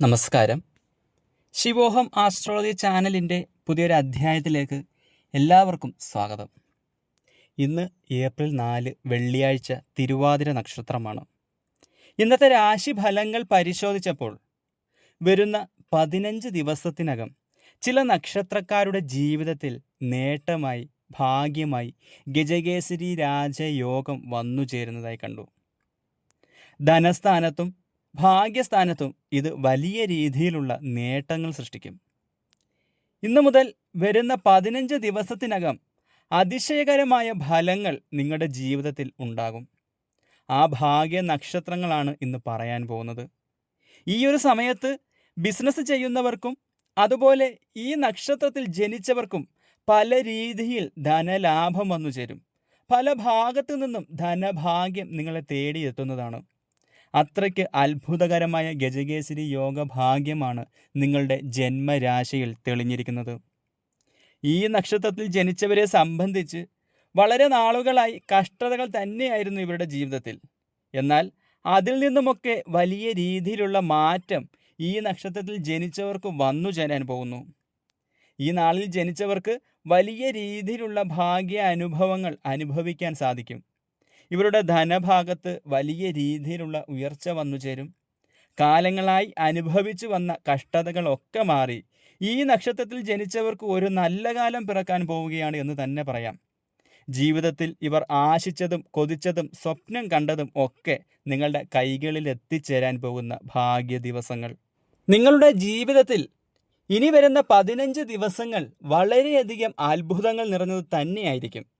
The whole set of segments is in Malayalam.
നമസ്കാരം. ശിവോഹം ആസ്ട്രോളജി ചാനലിന്റെ പുതിയൊരു അധ്യായത്തിലേക്ക് എല്ലാവർക്കും സ്വാഗതം. ഇന്ന് ഏപ്രിൽ നാല് വെള്ളിയാഴ്ച തിരുവാതിര നക്ഷത്രമാണ്. ഇന്നത്തെ രാശിഫലങ്ങൾ പരിശോധിച്ചപ്പോൾ വരുന്ന പതിനഞ്ച് ദിവസത്തിനകം ചില നക്ഷത്രക്കാരുടെ ജീവിതത്തിൽ നേട്ടമായി ഭാഗ്യമായി ഗജകേസരി രാജയോഗം വന്നു ചേരുന്നതായി കണ്ടു. ധനസ്ഥാനത്തും ഭാഗ്യസ്ഥാനത്തും ഇത് വലിയ രീതിയിലുള്ള നേട്ടങ്ങൾ സൃഷ്ടിക്കും. ഇന്നു മുതൽ വരുന്ന പതിനഞ്ച് ദിവസത്തിനകം അതിശയകരമായ ഫലങ്ങൾ നിങ്ങളുടെ ജീവിതത്തിൽ ഉണ്ടാകും. ആ ഭാഗ്യ നക്ഷത്രങ്ങളാണ് ഇന്ന് പറയാൻ പോകുന്നത്. ഈ ഒരു സമയത്ത് ബിസിനസ് ചെയ്യുന്നവർക്കും അതുപോലെ ഈ നക്ഷത്രത്തിൽ ജനിച്ചവർക്കും പല രീതിയിൽ ധനലാഭം വന്നു ചേരും പല ഭാഗത്തു നിന്നും ധനഭാഗ്യം നിങ്ങളെ തേടിയെത്തുന്നതാണ്. അത്രയ്ക്ക് അത്ഭുതകരമായ ഗജകേസരി യോഗ ഭാഗ്യമാണ് നിങ്ങളുടെ ജന്മരാശിയിൽ തെളിഞ്ഞിരിക്കുന്നത്. ഈ നക്ഷത്രത്തിൽ ജനിച്ചവരെ സംബന്ധിച്ച് വളരെ നാളുകളായി കഷ്ടതകൾ തന്നെയായിരുന്നു ഇവരുടെ ജീവിതത്തിൽ. എന്നാൽ അതിൽ നിന്നുമൊക്കെ വലിയ രീതിയിലുള്ള മാറ്റം ഈ നക്ഷത്രത്തിൽ ജനിച്ചവർക്ക് വന്നു ചേരാൻ പോകുന്നു. ഈ നാളിൽ ജനിച്ചവർക്ക് വലിയ രീതിയിലുള്ള ഭാഗ്യ അനുഭവങ്ങൾ അനുഭവിക്കാൻ സാധിക്കും. ഇവരുടെ ധനഭാഗത്ത് വലിയ രീതിയിലുള്ള ഉയർച്ച വന്നു ചേരും. കാലങ്ങളായി അനുഭവിച്ചു വന്ന കഷ്ടതകളൊക്കെ മാറി. ഈ നക്ഷത്രത്തിൽ ജനിച്ചവർക്ക് ഒരു നല്ല കാലം പിറക്കാൻ പോവുകയാണ് എന്ന് തന്നെ പറയാം. ജീവിതത്തിൽ ഇവർ ആശിച്ചതും കൊതിച്ചതും സ്വപ്നം കണ്ടതും ഒക്കെ നിങ്ങളുടെ കൈകളിൽ എത്തിച്ചേരാൻ പോകുന്ന ഭാഗ്യ ദിവസങ്ങൾ. നിങ്ങളുടെ ജീവിതത്തിൽ ഇനി വരുന്ന പതിനഞ്ച് ദിവസങ്ങൾ വളരെയധികം അത്ഭുതങ്ങൾ നിറഞ്ഞത് തന്നെയായിരിക്കും.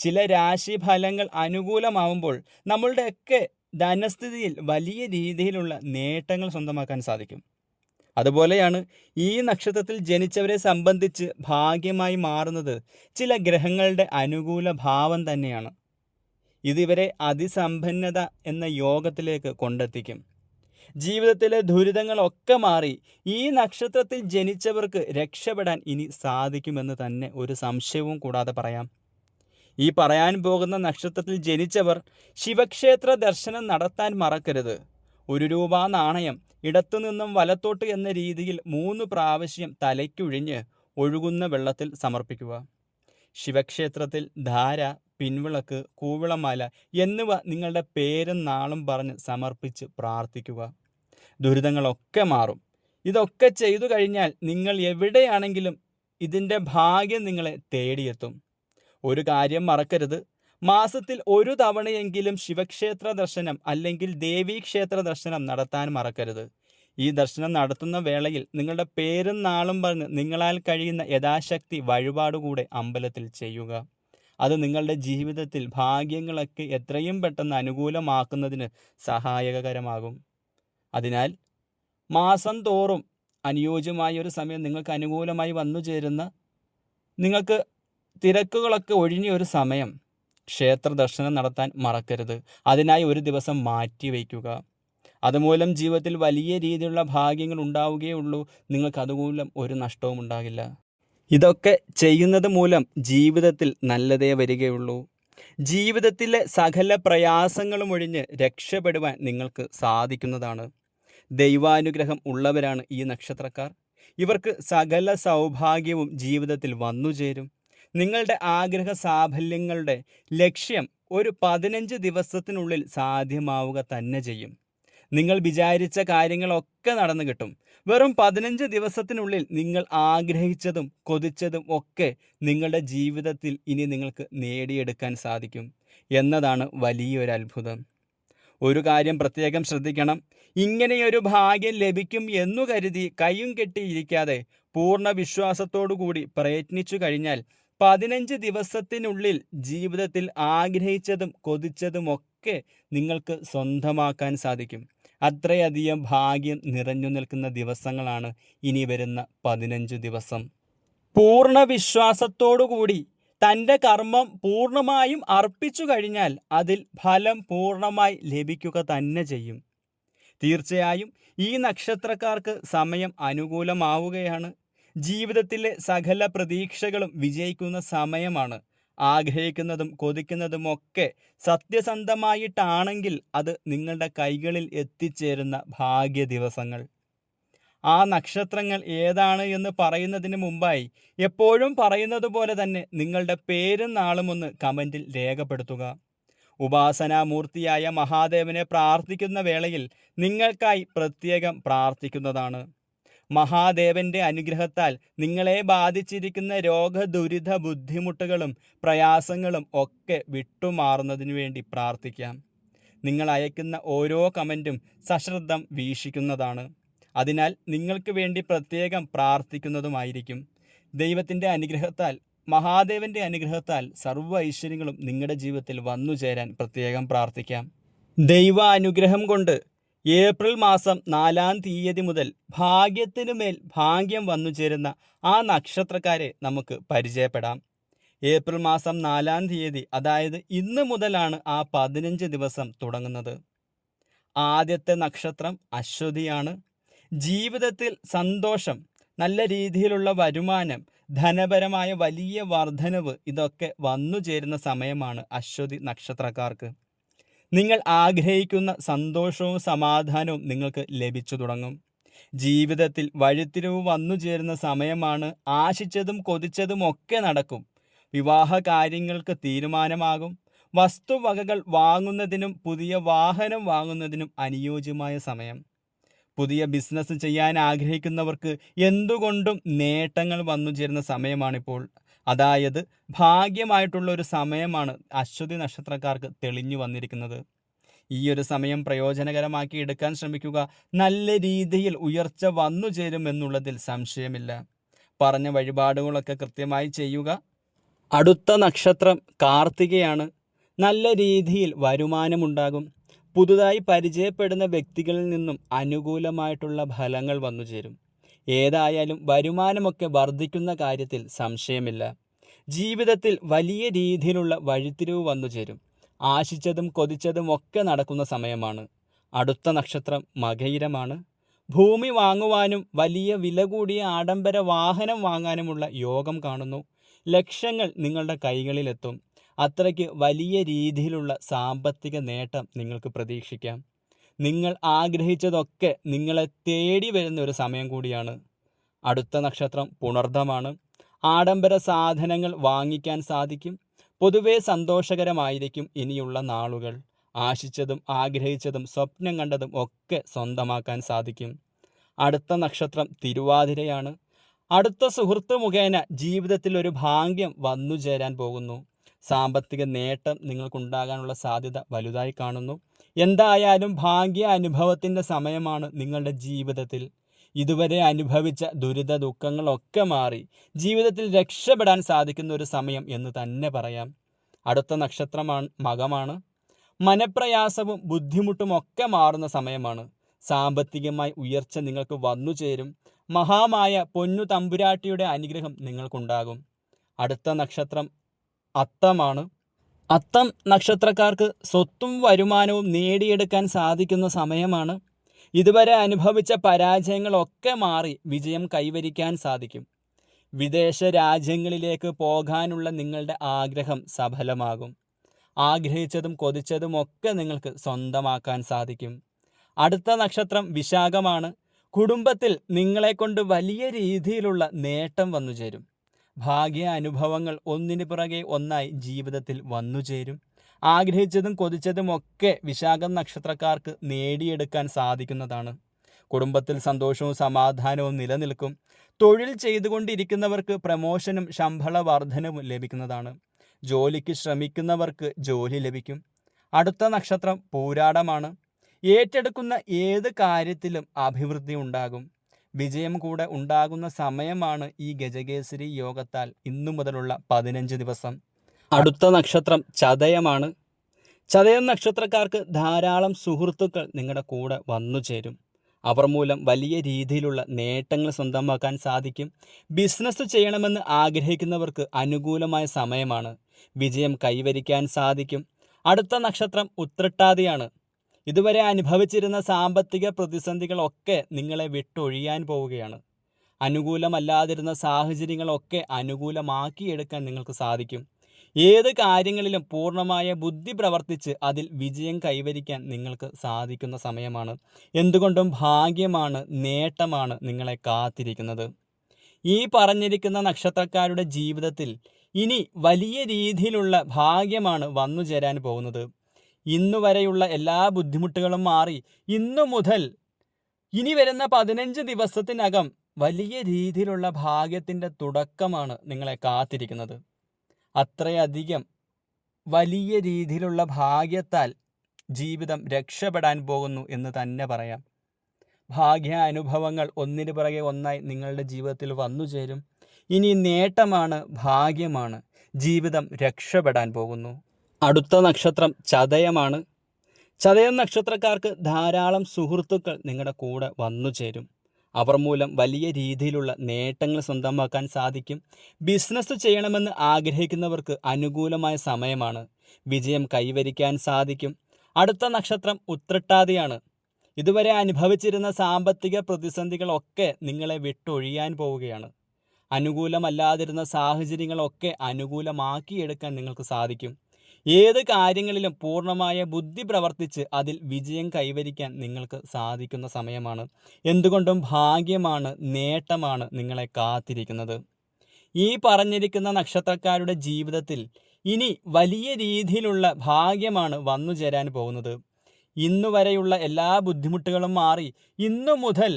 ചില രാശിഫലങ്ങൾ അനുകൂലമാവുമ്പോൾ നമ്മളുടെയൊക്കെ ധനസ്ഥിതിയിൽ വലിയ രീതിയിലുള്ള നേട്ടങ്ങൾ സ്വന്തമാക്കാൻ സാധിക്കും. അതുപോലെയാണ് ഈ നക്ഷത്രത്തിൽ ജനിച്ചവരെ സംബന്ധിച്ച് ഭാഗ്യമായി മാറുന്നത് ചില ഗ്രഹങ്ങളുടെ അനുകൂല ഭാവം തന്നെയാണ്. ഇതിവരെ അതിസമ്പന്നത എന്ന യോഗത്തിലേക്ക് കൊണ്ടെത്തിക്കും. ജീവിതത്തിലെ ദുരിതങ്ങളൊക്കെ മാറി ഈ നക്ഷത്രത്തിൽ ജനിച്ചവർക്ക് രക്ഷപ്പെടാൻ ഇനി സാധിക്കുമെന്ന് തന്നെ ഒരു സംശയവും കൂടാതെ പറയാം. ഈ പറയാൻ പോകുന്ന നക്ഷത്രത്തിൽ ജനിച്ചവർ ശിവക്ഷേത്ര ദർശനം നടത്താൻ മറക്കരുത്. ഒരു രൂപ നാണയം ഇടത്തുനിന്നും വലത്തോട്ട് എന്ന രീതിയിൽ മൂന്ന് പ്രാവശ്യം തലയ്ക്കുഴിഞ്ഞ് ഒഴുകുന്ന വെള്ളത്തിൽ സമർപ്പിക്കുക. ശിവക്ഷേത്രത്തിൽ ധാര പിൻവിളക്ക് കൂവിളമാല എന്നിവ നിങ്ങളുടെ പേരും നാളും പറഞ്ഞ് സമർപ്പിച്ച് പ്രാർത്ഥിക്കുക. ദുരിതങ്ങളൊക്കെ മാറും. ഇതൊക്കെ ചെയ്തു കഴിഞ്ഞാൽ നിങ്ങൾ എവിടെയാണെങ്കിലും ഇതിന്റെ ഭാഗ്യം നിങ്ങളെ തേടിയെത്തും. ഒരു കാര്യം മറക്കരുത്. മാസത്തിൽ ഒരു തവണയെങ്കിലും ശിവക്ഷേത്ര ദർശനം അല്ലെങ്കിൽ ദേവീക്ഷേത്ര ദർശനം നടത്താൻ മറക്കരുത്. ഈ ദർശനം നടത്തുന്ന വേളയിൽ നിങ്ങളുടെ പേരും നാളും പറഞ്ഞ് നിങ്ങളാൽ കഴിയുന്ന യഥാശക്തി വഴിപാടുകൂടെ അമ്പലത്തിൽ ചെയ്യുക. അത് നിങ്ങളുടെ ജീവിതത്തിൽ ഭാഗ്യങ്ങളൊക്കെ എത്രയും പെട്ടെന്ന് അനുകൂലമാക്കുന്നതിന് സഹായകരമാകും. അതിനാൽ മാസം തോറും അനുയോജ്യമായ ഒരു സമയം നിങ്ങൾക്ക് അനുകൂലമായി വന്നു ചേരുന്ന നിങ്ങൾക്ക് തിരക്കുകളൊക്കെ ഒഴിഞ്ഞ ഒരു സമയം ക്ഷേത്ര ദർശനം നടത്താൻ മറക്കരുത്. അതിനായി ഒരു ദിവസം മാറ്റി വയ്ക്കുക. അതുമൂലം ജീവിതത്തിൽ വലിയ രീതിയിലുള്ള ഭാഗ്യങ്ങൾ ഉണ്ടാവുകയുള്ളൂ നിങ്ങൾക്ക് അതുമൂലം ഒരു നഷ്ടവും ഉണ്ടാകില്ല. ഇതൊക്കെ ചെയ്യുന്നത് മൂലം ജീവിതത്തിൽ നല്ലതേ വരികയുള്ളൂ. ജീവിതത്തിലെ സകല പ്രയാസങ്ങളും ഒഴിഞ്ഞ് രക്ഷപ്പെടുവാൻ നിങ്ങൾക്ക് സാധിക്കുന്നതാണ്. ദൈവാനുഗ്രഹം ഉള്ളവരാണ് ഈ നക്ഷത്രക്കാർ. ഇവർക്ക് സകല സൗഭാഗ്യവും ജീവിതത്തിൽ വന്നു ചേരും നിങ്ങളുടെ ആഗ്രഹ സാഫല്യങ്ങളുടെ ലക്ഷ്യം ഒരു പതിനഞ്ച് ദിവസത്തിനുള്ളിൽ സാധ്യമാവുക തന്നെ ചെയ്യും. നിങ്ങൾ വിചാരിച്ച കാര്യങ്ങളൊക്കെ നടന്നു കിട്ടും. വെറും പതിനഞ്ച് ദിവസത്തിനുള്ളിൽ നിങ്ങൾ ആഗ്രഹിച്ചതും കൊതിച്ചതും ഒക്കെ നിങ്ങളുടെ ജീവിതത്തിൽ ഇനി നിങ്ങൾക്ക് നേടിയെടുക്കാൻ സാധിക്കും എന്നതാണ് വലിയൊരു അത്ഭുതം. ഒരു കാര്യം പ്രത്യേകം ശ്രദ്ധിക്കണം. ഇങ്ങനെയൊരു ഭാഗ്യം ലഭിക്കും എന്നു കരുതി കയ്യും കെട്ടിയിരിക്കാതെ പൂർണ വിശ്വാസത്തോടു കൂടി പ്രയത്നിച്ചു കഴിഞ്ഞാൽ പതിനഞ്ച് ദിവസത്തിനുള്ളിൽ ജീവിതത്തിൽ ആഗ്രഹിച്ചതും കൊതിച്ചതുമൊക്കെ നിങ്ങൾക്ക് സ്വന്തമാക്കാൻ സാധിക്കും. അത്രയധികം ഭാഗ്യം നിറഞ്ഞു നിൽക്കുന്ന ദിവസങ്ങളാണ് ഇനി വരുന്ന പതിനഞ്ച് ദിവസം. പൂർണ വിശ്വാസത്തോടുകൂടി തന്റെ കർമ്മം പൂർണമായും അർപ്പിച്ചു കഴിഞ്ഞാൽ അതിൽ ഫലം പൂർണമായി ലഭിക്കുക തന്നെ ചെയ്യും. തീർച്ചയായും ഈ നക്ഷത്രക്കാർക്ക് സമയം അനുകൂലമാവുകയാണ്. ജീവിതത്തിലെ സകല പ്രതീക്ഷകളും വിജയിക്കുന്ന സമയമാണ്. ആഗ്രഹിക്കുന്നതും കൊതിക്കുന്നതുമൊക്കെ സത്യസന്ധമായിട്ടാണെങ്കിൽ അത് നിങ്ങളുടെ കൈകളിൽ എത്തിച്ചേരുന്ന ഭാഗ്യ ദിവസങ്ങൾ ആ നക്ഷത്രങ്ങൾ ഏതാണ് എന്ന് പറയുന്നതിന് മുമ്പായി എപ്പോഴും പറയുന്നത് പോലെ തന്നെ നിങ്ങളുടെ പേരും നാളും ഒന്ന് കമന്റിൽ രേഖപ്പെടുത്തുക. ഉപാസനാമൂർത്തിയായ മഹാദേവനെ പ്രാർത്ഥിക്കുന്ന വേളയിൽ നിങ്ങൾക്കായി പ്രത്യേകം പ്രാർത്ഥിക്കുന്നതാണ്. മഹാദേവന്റെ അനുഗ്രഹത്താൽ നിങ്ങളെ ബാധിച്ചിരിക്കുന്ന രോഗ ദുരിത ബുദ്ധിമുട്ടുകളും പ്രയാസങ്ങളും ഒക്കെ വിട്ടുമാറുന്നതിനു വേണ്ടി പ്രാർത്ഥിക്കാം. നിങ്ങൾ അയക്കുന്ന ഓരോ കമന്റും സശ്രദ്ധം വീക്ഷിക്കുന്നതാണ്. അതിനാൽ നിങ്ങൾക്ക് വേണ്ടി പ്രത്യേകം പ്രാർത്ഥിക്കുന്നതുമായിരിക്കും. ദൈവത്തിന്റെ അനുഗ്രഹത്താൽ മഹാദേവന്റെ അനുഗ്രഹത്താൽ സർവ ഐശ്വര്യങ്ങളും നിങ്ങളുടെ ജീവിതത്തിൽ വന്നു ചേരാൻ പ്രത്യേകം പ്രാർത്ഥിക്കാം. ദൈവ അനുഗ്രഹം കൊണ്ട് ഏപ്രിൽ മാസം നാലാം തീയതി മുതൽ ഭാഗ്യത്തിനു മേൽ ഭാഗ്യം വന്നു ചേരുന്ന ആ നക്ഷത്രക്കാരെ നമുക്ക് പരിചയപ്പെടാം. ഏപ്രിൽ മാസം നാലാം തീയതി അതായത് ഇന്ന് മുതലാണ് ആ പതിനഞ്ച് ദിവസം തുടങ്ങുന്നത്. ആദ്യത്തെ നക്ഷത്രം അശ്വതിയാണ്. ജീവിതത്തിൽ സന്തോഷം നല്ല രീതിയിലുള്ള വരുമാനം ധനപരമായ വലിയ വർധനവ് ഇതൊക്കെ വന്നു ചേരുന്ന സമയമാണ് അശ്വതി നക്ഷത്രക്കാർക്ക്. നിങ്ങൾ ആഗ്രഹിക്കുന്ന സന്തോഷവും സമാധാനവും നിങ്ങൾക്ക് ലഭിച്ചു തുടങ്ങും. ജീവിതത്തിൽ വഴിത്തിരിവ് വന്നു ചേരുന്ന സമയമാണ് ആശിച്ചതും കൊതിച്ചതും ഒക്കെ നടക്കും. വിവാഹ കാര്യങ്ങൾക്ക് തീരുമാനമാകും. വസ്തുവകകൾ വാങ്ങുന്നതിനും പുതിയ വാഹനം വാങ്ങുന്നതിനും അനുയോജ്യമായ സമയം. പുതിയ ബിസിനസ് ചെയ്യാൻ ആഗ്രഹിക്കുന്നവർക്ക് എന്തുകൊണ്ടും നേട്ടങ്ങൾ വന്നു ചേരുന്ന സമയമാണിപ്പോൾ. അതായത് ഭാഗ്യമായിട്ടുള്ള ഒരു സമയമാണ് അശ്വതി നക്ഷത്രക്കാർക്ക് തെളിഞ്ഞു വന്നിരിക്കുന്നത്. ഈ ഒരു സമയം പ്രയോജനകരമാക്കി എടുക്കാൻ ശ്രമിക്കുക നല്ല രീതിയിൽ ഉയർച്ച വന്നു ചേരും എന്നുള്ളതിൽ സംശയമില്ല. പറഞ്ഞ വഴിപാടുകളൊക്കെ കൃത്യമായി ചെയ്യുക. അടുത്ത നക്ഷത്രം കാർത്തികയാണ്. നല്ല രീതിയിൽ വരുമാനമുണ്ടാകും. പുതുതായി പരിചയപ്പെടുന്ന വ്യക്തികളിൽ നിന്നും അനുകൂലമായിട്ടുള്ള ഫലങ്ങൾ വന്നു ചേരും. ഏതായാലും വരുമാനമൊക്കെ വർദ്ധിക്കുന്ന കാര്യത്തിൽ സംശയമില്ല. ജീവിതത്തിൽ വലിയ രീതിയിലുള്ള വഴിത്തിരിവ് വന്നു ചേരും. ആശിച്ചതും കൊതിച്ചതും ഒക്കെ നടക്കുന്ന സമയമാണ്. അടുത്ത നക്ഷത്രം മകയിരമാണ്. ഭൂമി വാങ്ങുവാനും വലിയ വില കൂടിയ ആഡംബര വാഹനം വാങ്ങാനുമുള്ള യോഗം കാണുന്നു. ലക്ഷ്യങ്ങൾ നിങ്ങളുടെ കൈകളിലെത്തും. അത്രയ്ക്ക് വലിയ രീതിയിലുള്ള സാമ്പത്തിക നേട്ടം നിങ്ങൾക്ക് പ്രതീക്ഷിക്കാം. നിങ്ങൾ ആഗ്രഹിച്ചതൊക്കെ നിങ്ങളെ തേടി വരുന്ന ഒരു സമയം കൂടിയാണ്. അടുത്ത നക്ഷത്രം പുണർദമാണ്. ആഡംബര സാധനങ്ങൾ വാങ്ങിക്കാൻ സാധിക്കും. പൊതുവെ സന്തോഷകരമായിരിക്കും ഇനിയുള്ള നാളുകൾ. ആശിച്ചതും ആഗ്രഹിച്ചതും സ്വപ്നം കണ്ടതും ഒക്കെ സ്വന്തമാക്കാൻ സാധിക്കും. അടുത്ത നക്ഷത്രം തിരുവാതിരയാണ്. അടുത്ത സുഹൃത്ത് മുഖേന ജീവിതത്തിൽ ഒരു ഭാഗ്യം വന്നു ചേരാൻ പോകുന്നു. സാമ്പത്തിക നേട്ടം നിങ്ങൾക്കുണ്ടാകാനുള്ള സാധ്യത വലുതായി കാണുന്നു. എന്തായാലും ഭാഗ്യ അനുഭവത്തിന്റെ സമയമാണ് നിങ്ങളുടെ ജീവിതത്തിൽ. ഇതുവരെ അനുഭവിച്ച ദുരിത ദുഃഖങ്ങളൊക്കെ മാറി ജീവിതത്തിൽ രക്ഷപ്പെടാൻ സാധിക്കുന്ന ഒരു സമയം എന്ന് തന്നെ പറയാം. അടുത്ത നക്ഷത്രമാണ് മകമാണ്. മനപ്രയാസവും ബുദ്ധിമുട്ടും ഒക്കെ മാറുന്ന സമയമാണ്. സാമ്പത്തികമായി ഉയർച്ച നിങ്ങൾക്ക് വന്നു ചേരും. മഹാമായ പൊന്നു തമ്പുരാട്ടിയുടെ അനുഗ്രഹം നിങ്ങൾക്കുണ്ടാകും. അടുത്ത നക്ഷത്രം അത്തമാണ്. അത്തം നക്ഷത്രക്കാർക്ക് സ്വത്തും വരുമാനവും നേടിയെടുക്കാൻ സാധിക്കുന്ന സമയമാണ്. ഇതുവരെ അനുഭവിച്ച പരാജയങ്ങളൊക്കെ മാറി വിജയം കൈവരിക്കാൻ സാധിക്കും. വിദേശ രാജ്യങ്ങളിലേക്ക് പോകാനുള്ള നിങ്ങളുടെ ആഗ്രഹം സഫലമാകും. ആഗ്രഹിച്ചതും കൊതിച്ചതും ഒക്കെ നിങ്ങൾക്ക് സ്വന്തമാക്കാൻ സാധിക്കും. അടുത്ത നക്ഷത്രം വിശാഖമാണ്. കുടുംബത്തിൽ നിങ്ങളെക്കൊണ്ട് വലിയ രീതിയിലുള്ള നേട്ടം വന്നു ചേരും ഭാഗ്യ അനുഭവങ്ങൾ ഒന്നിനു പിറകെ ഒന്നായി ജീവിതത്തിൽ വന്നു ചേരും. ആഗ്രഹിച്ചതും കൊതിച്ചതും ഒക്കെ വിശാഖം നക്ഷത്രക്കാർക്ക് നേടിയെടുക്കാൻ സാധിക്കുന്നതാണ്. കുടുംബത്തിൽ സന്തോഷവും സമാധാനവും നിലനിൽക്കും. തൊഴിൽ ചെയ്തുകൊണ്ടിരിക്കുന്നവർക്ക് പ്രമോഷനും ശമ്പള വർധനവും ലഭിക്കുന്നതാണ്. ജോലിക്ക് ശ്രമിക്കുന്നവർക്ക് ജോലി ലഭിക്കും. അടുത്ത നക്ഷത്രം പോരാടമാണ്. ഏറ്റെടുക്കുന്ന ഏത് കാര്യത്തിലും അഭിവൃദ്ധി ഉണ്ടാകും. വിജയം കൂടെ ഉണ്ടാകുന്ന സമയമാണ് ഈ ഗജകേസരി യോഗത്താൽ ഇന്നു മുതലുള്ള പതിനഞ്ച് ദിവസം. അടുത്ത നക്ഷത്രം ചതയമാണ്. ചതയം നക്ഷത്രക്കാർക്ക് ധാരാളം സുഹൃത്തുക്കൾ നിങ്ങളുടെ കൂടെ വന്നു ചേരും. അവർ മൂലം വലിയ രീതിയിലുള്ള നേട്ടങ്ങൾ സ്വന്തമാക്കാൻ സാധിക്കും. ബിസിനസ് ചെയ്യണമെന്ന് ആഗ്രഹിക്കുന്നവർക്ക് അനുകൂലമായ സമയമാണ്. വിജയം കൈവരിക്കാൻ സാധിക്കും. അടുത്ത നക്ഷത്രം ഉത്രട്ടാതിയാണ്. ഇതുവരെ അനുഭവിച്ചിരുന്ന സാമ്പത്തിക പ്രതിസന്ധികളൊക്കെ നിങ്ങളെ വിട്ടൊഴിയാൻ പോവുകയാണ്. അനുകൂലമല്ലാതിരുന്ന സാഹചര്യങ്ങളൊക്കെ അനുകൂലമാക്കിയെടുക്കാൻ നിങ്ങൾക്ക് സാധിക്കും. ഏത് കാര്യങ്ങളിലും പൂർണമായ ബുദ്ധി പ്രവർത്തിച്ച് അതിൽ വിജയം കൈവരിക്കാൻ നിങ്ങൾക്ക് സാധിക്കുന്ന സമയമാണ്. എന്തുകൊണ്ടും ഭാഗ്യമാണ് നേട്ടമാണ് നിങ്ങളെ കാത്തിരിക്കുന്നത്. ഈ പറഞ്ഞിരിക്കുന്ന നക്ഷത്രക്കാരുടെ ജീവിതത്തിൽ ഇനി വലിയ രീതിയിലുള്ള ഭാഗ്യമാണ് വന്നു ചേരാൻ പോകുന്നത്. ഇന്നു വരെയുള്ള എല്ലാ ബുദ്ധിമുട്ടുകളും മാറി. ഇന്നു മുതൽ ഇനി വരുന്ന പതിനഞ്ച് ദിവസത്തിനകം വലിയ രീതിയിലുള്ള ഭാഗ്യത്തിന്റെ തുടക്കമാണ് നിങ്ങളെ കാത്തിരിക്കുന്നത്. അത്രയധികം വലിയ രീതിയിലുള്ള ഭാഗ്യത്താൽ ജീവിതം രക്ഷപ്പെടാൻ പോകുന്നു എന്ന് തന്നെ പറയാം. ഭാഗ്യ അനുഭവങ്ങൾ ഒന്നിനു പിറകെ ഒന്നായി നിങ്ങളുടെ ജീവിതത്തിൽ വന്നു ചേരും. ഇനി നേട്ടമാണ് ഭാഗ്യമാണ്. ജീവിതം രക്ഷപ്പെടാൻ പോകുന്നു. അടുത്ത നക്ഷത്രം ചതയമാണ്. ചതയം നക്ഷത്രക്കാർക്ക് ധാരാളം സുഹൃത്തുക്കൾ നിങ്ങളുടെ കൂടെ വന്നു ചേരും. അവർ മൂലം വലിയ രീതിയിലുള്ള നേട്ടങ്ങൾ സ്വന്തമാക്കാൻ സാധിക്കും. ബിസിനസ് ചെയ്യണമെന്ന് ആഗ്രഹിക്കുന്നവർക്ക് അനുകൂലമായ സമയമാണ്. വിജയം കൈവരിക്കാൻ സാധിക്കും. അടുത്ത നക്ഷത്രം ഉത്രട്ടാതിയാണ്. ഇതുവരെ അനുഭവിച്ചിരുന്ന സാമ്പത്തിക പ്രതിസന്ധികളൊക്കെ നിങ്ങളെ വിട്ടൊഴിയാൻ പോവുകയാണ്. അനുകൂലമല്ലാതിരുന്ന സാഹചര്യങ്ങളൊക്കെ അനുകൂലമാക്കിയെടുക്കാൻ നിങ്ങൾക്ക് സാധിക്കും. ഏത് കാര്യങ്ങളിലും പൂർണമായ ബുദ്ധി പ്രവർത്തിച്ച് അതിൽ വിജയം കൈവരിക്കാൻ നിങ്ങൾക്ക് സാധിക്കുന്ന സമയമാണ്. എന്തുകൊണ്ടും ഭാഗ്യമാണ് നേട്ടമാണ് നിങ്ങളെ കാത്തിരിക്കുന്നത്. ഈ പറഞ്ഞിരിക്കുന്ന നക്ഷത്രക്കാരുടെ ജീവിതത്തിൽ ഇനി വലിയ രീതിയിലുള്ള ഭാഗ്യമാണ് വന്നു ചേരാൻ പോകുന്നത്. ഇന്നു വരെയുള്ള എല്ലാ ബുദ്ധിമുട്ടുകളും മാറി ഇന്നു മുതൽ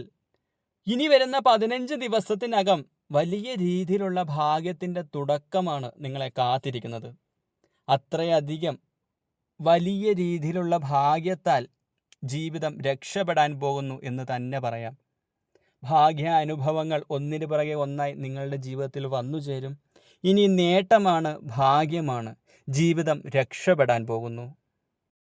ഇനി വരുന്ന പതിനഞ്ച് ദിവസത്തിനകം വലിയ രീതിയിലുള്ള ഭാഗ്യത്തിന്റെ തുടക്കമാണ് നിങ്ങളെ കാത്തിരിക്കുന്നത്. അത്രയധികം വലിയ രീതിയിലുള്ള ഭാഗ്യത്താൽ ജീവിതം രക്ഷപ്പെടാൻ പോകുന്നു എന്ന് തന്നെ പറയാം. ഭാഗ്യ അനുഭവങ്ങൾ ഒന്നിന് പിറകെ ഒന്നായി നിങ്ങളുടെ ജീവിതത്തിൽ വന്നു ചേരും. ഇനി നേട്ടമാണ് ഭാഗ്യമാണ്. ജീവിതം രക്ഷപ്പെടാൻ പോകുന്നു.